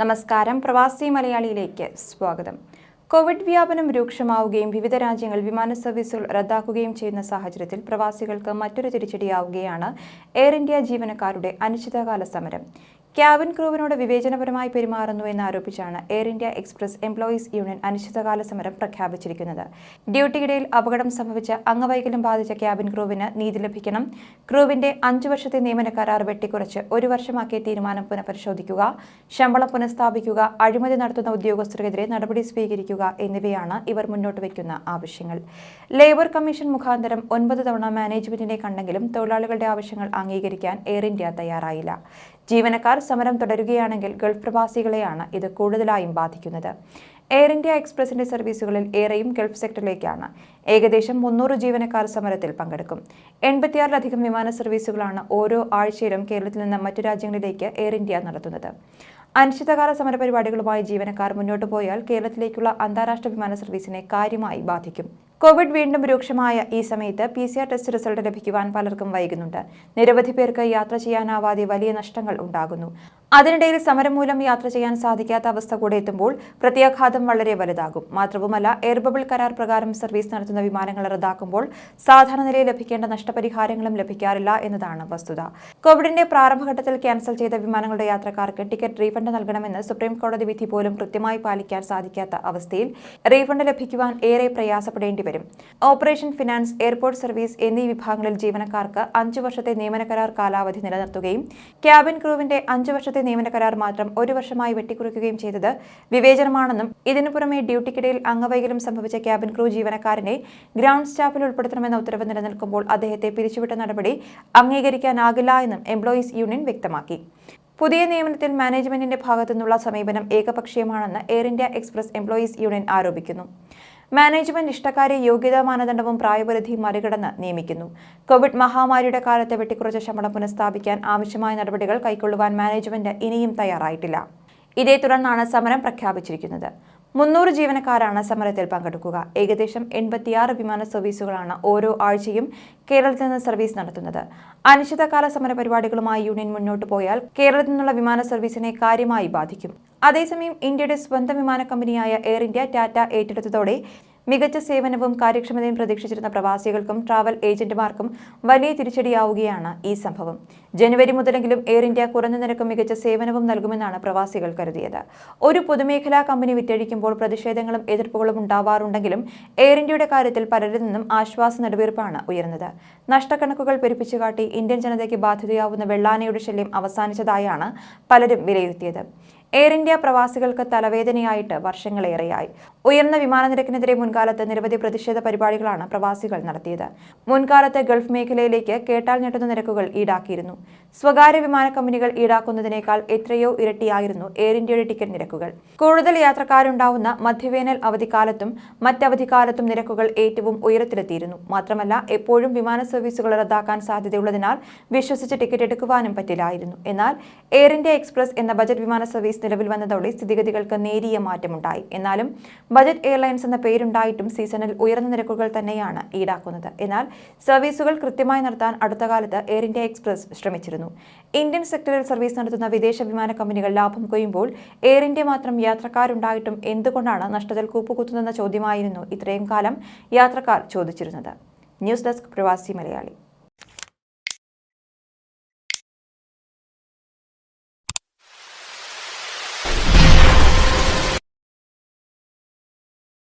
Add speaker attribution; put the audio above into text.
Speaker 1: നമസ്കാരം. പ്രവാസി മലയാളിയിലേക്ക് സ്വാഗതം. കോവിഡ് വ്യാപനം രൂക്ഷമാവുകയും വിവിധ രാജ്യങ്ങൾ വിമാന സർവീസുകൾ റദ്ദാക്കുകയും ചെയ്യുന്ന സാഹചര്യത്തിൽ പ്രവാസികൾക്ക് മറ്റൊരു തിരിച്ചടിയാവുകയാണ് എയർ ഇന്ത്യ ജീവനക്കാരുടെ അനിശ്ചിതകാല സമരം. ക്യാബിൻ ക്രൂവിനോട് വിവേചനപരമായി പെരുമാറുന്നു എന്നാരോപിച്ചാണ് Air India Express employees union അനിശ്ചിതകാല സമരം പ്രഖ്യാപിച്ചിരിക്കുന്നത്. ഡ്യൂട്ടിയിടയിൽ അപകടം സംഭവിച്ച അംഗവൈകല്യം ബാധിച്ച ക്യാബിൻ ക്രൂവിന് നീതി ലഭിക്കണം. ക്രൂവിന്റെ അഞ്ചു വർഷത്തെ നിയമന കരാർ വെട്ടിക്കുറച്ച് ഒരു വർഷമാക്കിയ തീരുമാനം പുനഃപരിശോധിക്കുക. ശമ്പളം പുനഃസ്ഥാപിക്കുക. അഴിമതി നടത്തുന്ന ഉദ്യോഗസ്ഥർക്കെതിരെ നടപടി സ്വീകരിക്കുക എന്നിവയാണ് ഇവർ മുന്നോട്ട് വയ്ക്കുന്ന ആവശ്യങ്ങൾ. ലേബർ കമ്മീഷൻ മുഖാന്തരം ഒൻപത് തവണ മാനേജ്മെന്റിനെ കണ്ടെങ്കിലും തൊഴിലാളികളുടെ ആവശ്യങ്ങൾ അംഗീകരിക്കാൻ എയർ ഇന്ത്യ തയ്യാറായില്ല. ജീവനക്കാർ സമരം തുടരുകയാണെങ്കിൽ ഗൾഫ് പ്രവാസികളെയാണ് ഇത് കൂടുതലായും ബാധിക്കുന്നത്. എയർ ഇന്ത്യ എക്സ്പ്രസിന്റെ സർവീസുകളിൽ ഏറെയും ഗൾഫ് സെക്ടറിലേക്കാണ്. ഏകദേശം മുന്നൂറ് ജീവനക്കാർ സമരത്തിൽ പങ്കെടുക്കും. എൺപത്തിയാറിലധികം വിമാന സർവീസുകളാണ് ഓരോ ആഴ്ചയിലും കേരളത്തിൽ നിന്ന് മറ്റു രാജ്യങ്ങളിലേക്ക് എയർ ഇന്ത്യ നടത്തുന്നത്. അനിശ്ചിതകാല സമരപരിപാടികളുമായി ജീവനക്കാർ മുന്നോട്ടു പോയാൽ കേരളത്തിലേക്കുള്ള അന്താരാഷ്ട്ര വിമാന സർവീസിനെ കാര്യമായി ബാധിക്കും. കോവിഡ് വീണ്ടും രൂക്ഷമായ ഈ സമയത്ത് P C R test result ലഭിക്കുവാൻ പലർക്കും വൈകുന്നുണ്ട്. നിരവധി പേർക്ക് യാത്ര ചെയ്യാനാവാതെ വലിയ നഷ്ടങ്ങൾ ഉണ്ടാകുന്നു. അതിനിടയിൽ സമരം മൂലം യാത്ര ചെയ്യാൻ സാധിക്കാത്ത അവസ്ഥ കൂടെ എത്തുമ്പോൾ പ്രത്യാഘാതം വളരെ വലുതാകും. മാത്രവുമല്ല എയർ ബബിൾ കരാർ പ്രകാരം സർവീസ് നടത്തുന്ന വിമാനങ്ങൾ റദ്ദാക്കുമ്പോൾ സാധാരണ നിലയിൽ ലഭിക്കേണ്ട നഷ്ടപരിഹാരങ്ങളും ലഭിക്കാറില്ല എന്നതാണ് വസ്തുത. കോവിഡിന്റെ പ്രാരംഭഘട്ടത്തിൽ ക്യാൻസൽ ചെയ്ത വിമാനങ്ങളുടെ യാത്രക്കാർക്ക് ടിക്കറ്റ് റീഫണ്ട് നൽകണമെന്ന് സുപ്രീം കോടതി വിധി പോലും കൃത്യമായി പാലിക്കാൻ സാധിക്കാത്ത അവസ്ഥയിൽ റീഫണ്ട് ലഭിക്കുവാൻ ഏറെ പ്രയാസപ്പെടേണ്ടി വരും ഓപ്പറേഷൻ ഫിനാൻസ് എയർപോർട്ട് സർവീസ് എന്നീ വിഭാഗങ്ങളിൽ ജീവനക്കാർക്ക് അഞ്ചു വർഷത്തെ നിയമന കരാർ കാലാവധി നിലനിർത്തുകയും ക്യാബിൻ ക്രൂവിന്റെ അഞ്ചു വർഷത്തെ നിയമന കരാർ മാത്രം ഒരു വർഷമായി വെട്ടിക്കുറിക്കുകയും ചെയ്തത് വിവേചനമാണെന്നും ഇതിനു പുറമെ ഡ്യൂട്ടിക്കിടയിൽ അംഗവൈകല്യം സംഭവിച്ച ക്യാബിൻ ക്രൂ ജീവനക്കാരനെ ഗ്രൗണ്ട് സ്റ്റാഫിൽ ഉൾപ്പെടുത്തണമെന്ന ഉത്തരവ് നിലനിൽക്കുമ്പോൾ അദ്ദേഹത്തെ പിരിച്ചുവിട്ട നടപടി അംഗീകരിക്കാനാകില്ല എന്നും എംപ്ലോയീസ് യൂണിയൻ വ്യക്തമാക്കി. പുതിയ നിയമനത്തിൽ മാനേജ്മെന്റിന്റെ ഭാഗത്തു നിന്നുള്ള സമീപനം ഏകപക്ഷീയമാണെന്ന് air India express employees union ആരോപിക്കുന്നു. മാനേജ്മെന്റ് ഇഷ്ടക്കാരെ യോഗ്യതാ മാനദണ്ഡവും പ്രായപരിധിയും മറികടന്ന് നിയമിക്കുന്നു. കോവിഡ് മഹാമാരിയുടെ കാലത്ത് വെട്ടിക്കുറച്ച ശമ്പളം പുനഃസ്ഥാപിക്കാൻ ആവശ്യമായ നടപടികൾ കൈക്കൊള്ളുവാൻ മാനേജ്മെന്റ് ഇനിയും തയ്യാറായിട്ടില്ല. ഇതേ തുടർന്നാണ് സമരം പ്രഖ്യാപിച്ചിരിക്കുന്നത്. മുന്നൂറ് ജീവനക്കാരാണ് സമരത്തിൽ പങ്കെടുക്കുക. ഏകദേശം എൺപത്തിയാറ് വിമാന സർവീസുകളാണ് ഓരോ ആഴ്ചയും കേരളത്തിൽ നിന്ന് സർവീസ് നടത്തുന്നത്. അനിശ്ചിതകാല സമര പരിപാടികളുമായി യൂണിയൻ മുന്നോട്ട് പോയാൽ കേരളത്തിൽ നിന്നുള്ള വിമാന സർവീസിനെ കാര്യമായി ബാധിക്കും. അതേസമയം ഇന്ത്യയുടെ സ്വന്തം വിമാന കമ്പനിയായ എയർ ഇന്ത്യ ടാറ്റ ഏറ്റെടുത്തതോടെ മികച്ച സേവനവും കാര്യക്ഷമതയും പ്രതീക്ഷിച്ചിരുന്ന പ്രവാസികൾക്കും ട്രാവൽ ഏജന്റുമാർക്കും വലിയ തിരിച്ചടിയാവുകയാണ് ഈ സംഭവം. ജനുവരി മുതലെങ്കിലും എയർ ഇന്ത്യ കുറഞ്ഞ നിരക്കും മികച്ച സേവനവും നൽകുമെന്നാണ് പ്രവാസികൾ കരുതിയത്. ഒരു പൊതുമേഖലാ കമ്പനി വിറ്റഴിക്കുമ്പോൾ പ്രതിഷേധങ്ങളും എതിർപ്പുകളും ഉണ്ടാവാറുണ്ടെങ്കിലും എയർ ഇന്ത്യയുടെ കാര്യത്തിൽ പലരിൽ നിന്നും ആശ്വാസ നെടുവീർപ്പാണ് ഉയർന്നത്. നഷ്ടക്കണക്കുകൾ പെരുപ്പിച്ചു കാട്ടി ഇന്ത്യൻ ജനതയ്ക്ക് ബാധ്യതയാവുന്ന വെള്ളാനയുടെ ശല്യം അവസാനിച്ചതായാണ് പലരും വിലയിരുത്തിയത്. എയർ ഇന്ത്യ പ്രവാസികൾക്ക് തലവേദനയായിട്ട് വർഷങ്ങളേറെയായി. ഉയർന്ന വിമാന നിരക്കിനെതിരെ മുൻകാലത്ത് നിരവധി പ്രതിഷേധ പരിപാടികളാണ് പ്രവാസികൾ നടത്തിയത്. മുൻകാലത്ത് ഗൾഫ് മേഖലയിലേക്ക് കേട്ടാൽ ഞെട്ടുന്ന നിരക്കുകൾ ഈടാക്കിയിരുന്നു. സ്വകാര്യ വിമാന കമ്പനികൾ ഈടാക്കുന്നതിനേക്കാൾ എത്രയോ ഇരട്ടിയായിരുന്നു എയർ ഇന്ത്യയുടെ ടിക്കറ്റ് നിരക്കുകൾ. കൂടുതൽ യാത്രക്കാരുണ്ടാവുന്ന മധ്യവേനൽ അവധിക്കാലത്തും മറ്റവധിക്കാലത്തും നിരക്കുകൾ ഏറ്റവും ഉയരത്തിലെത്തിയിരുന്നു. മാത്രമല്ല എപ്പോഴും വിമാന സർവീസുകൾ റദ്ദാക്കാൻ സാധ്യതയുള്ളതിനാൽ വിശ്വസിച്ച് ടിക്കറ്റ് എടുക്കുവാനും പറ്റില്ലായിരുന്നു. എന്നാൽ എയർ ഇന്ത്യ എക്സ്പ്രസ് എന്ന ബജറ്റ് വിമാന സർവീസ് നിലവിൽ വന്നതോടെ സ്ഥിതിഗതികൾക്ക് നേരിയ മാറ്റമുണ്ടായി. എന്നാലും ബജറ്റ് എയർലൈൻസ് എന്ന പേരുണ്ടായിട്ടും സീസണിൽ ഉയർന്ന നിരക്കുകൾ തന്നെയാണ് ഈടാക്കുന്നത്. എന്നാൽ സർവീസുകൾ കൃത്യമായി നടത്താൻ അടുത്ത കാലത്ത് എയർ ഇന്ത്യ എക്സ്പ്രസ് ശ്രമിച്ചിരുന്നു. ഇന്ത്യൻ സെക്ടറിൽ സർവീസ് നടത്തുന്ന വിദേശ വിമാന കമ്പനികൾ ലാഭം കൊയ്യുമ്പോൾ എയർ ഇന്ത്യ മാത്രം യാത്രക്കാരുണ്ടായിട്ടും എന്തുകൊണ്ടാണ് നഷ്ടത്തിൽ കൂപ്പുകുത്തുന്നതെന്ന ചോദ്യമായിരുന്നു ഇത്രയും കാലം യാത്രക്കാർ ചോദിച്ചിരുന്നത്. ന്യൂസ് ഡെസ്ക് പ്രവാസി മലയാളി.